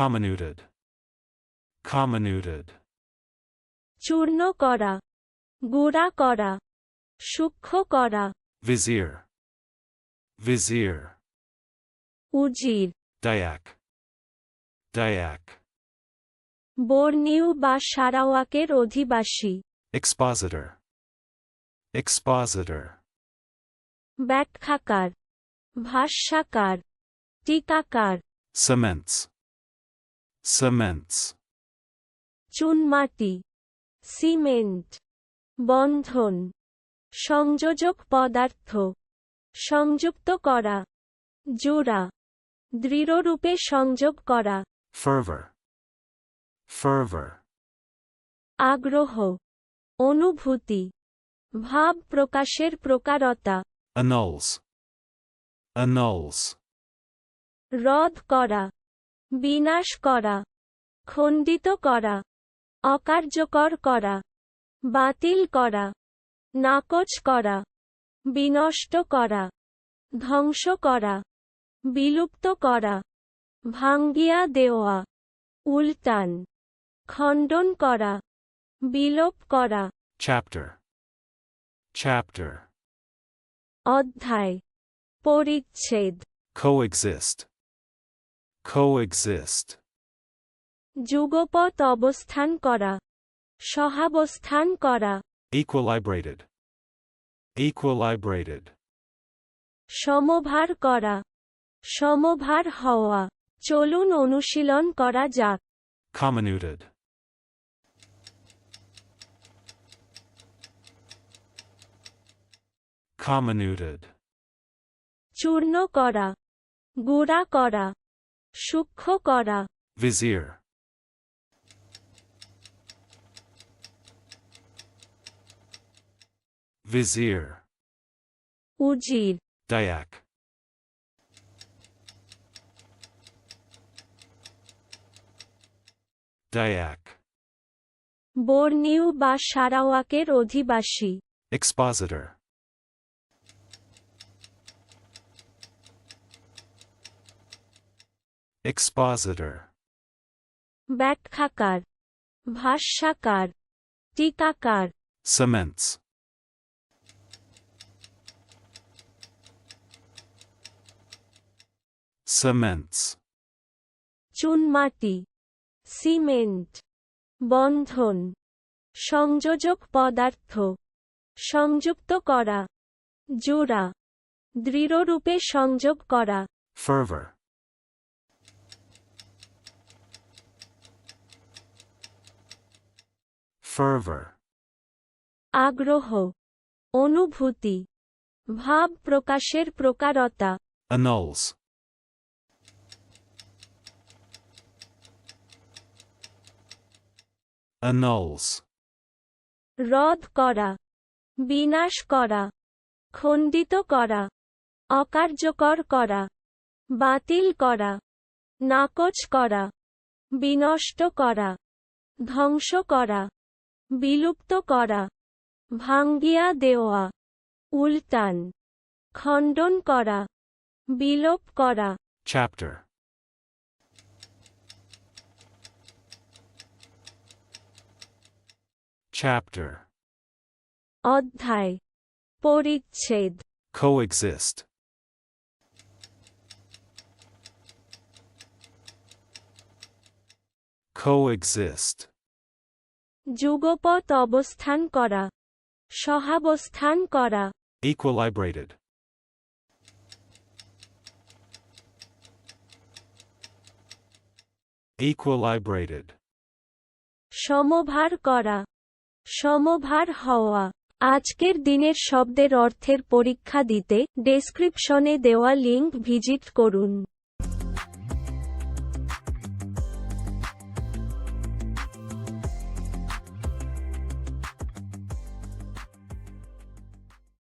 comminuted, comminuted, চূর্ণ করা গুঁড়া করা সূক্ষ্ম করা vizier, vizier, উজির Dayak. Dayak. বর্নিউ বা সারাওয়াকের অধিবাসী Expositor. Expositor. ব্যাখ্যাকার ভাষ্যাকার টিকাকার Cements. Cements. চুনমাটি সিমেন্ট বন্ধন সংযোজক পদার্থ সংযুক্ত করা জোড়া দৃঢ়রূপে সংযোগ করা Fervor. Fervor. আগ্রহ অনুভূতি ভাব প্রকাশের প্রকারতা Annuls. Annuls. রদ করা বিনাশ করা খণ্ডিত করা অকার্যকর করা বাতিল করা নাকচ করা বিনষ্ট করা ধ্বংস করা বিলুপ্ত করা ভাঙ্গিয়া দেওয়া উল্টান খণ্ডন করা বিলোপ করা Chapter. Chapter. অধ্যায় পরিচ্ছেদ Coexist. Coexist. যুগপৎ অবস্থান করা সহাবস্থান করা Equilibrated. Equilibrated. সমভার করা সমভার হওয়া চলুন অনুশীলন করা যাক Comminuted. Comminuted. চূর্ণ করা গুঁড়া করা সূক্ষ্ম করা Vizier. Vizier. উজির Dayak. Dayak. বর্নিউ বা সারাওয়াকের অধিবাসী Expositor. Expositor. ব্যাখ্যাকার ভাষ্যাকার টিকাকার Cements. Cements. চুনমাটি সিমেন্ট বন্ধন সংযোজক পদার্থ সংযুক্ত করা জোড়া দৃঢ়রূপে সংযোগ করা Fervor. Fervor. আগ্রহ অনুভূতি ভাব প্রকাশের প্রকারতা Annuls. Annuls. রদ করা বিনাশ করা খণ্ডিত করা অকার্যকর করা বাতিল করা নাকচ করা বিনষ্ট করা ধ্বংস করা বিলুপ্ত করা ভাঙ্গিয়া দেওয়া উল্টান খণ্ডন করা বিলোপ করা Chapter. Chapter. অধ্যায় পরিচ্ছেদ Coexist. Coexist. যুগপৎ অবস্থান করা। সহাবস্থান করা। Equilibrated. Equilibrated. সমভার করা। সমভার হওয়া। আজকের দিনের শব্দের অর্থের পরীক্ষা দিতে ডেসক্রিপশনে দেওয়া লিংক ভিজিট করুন।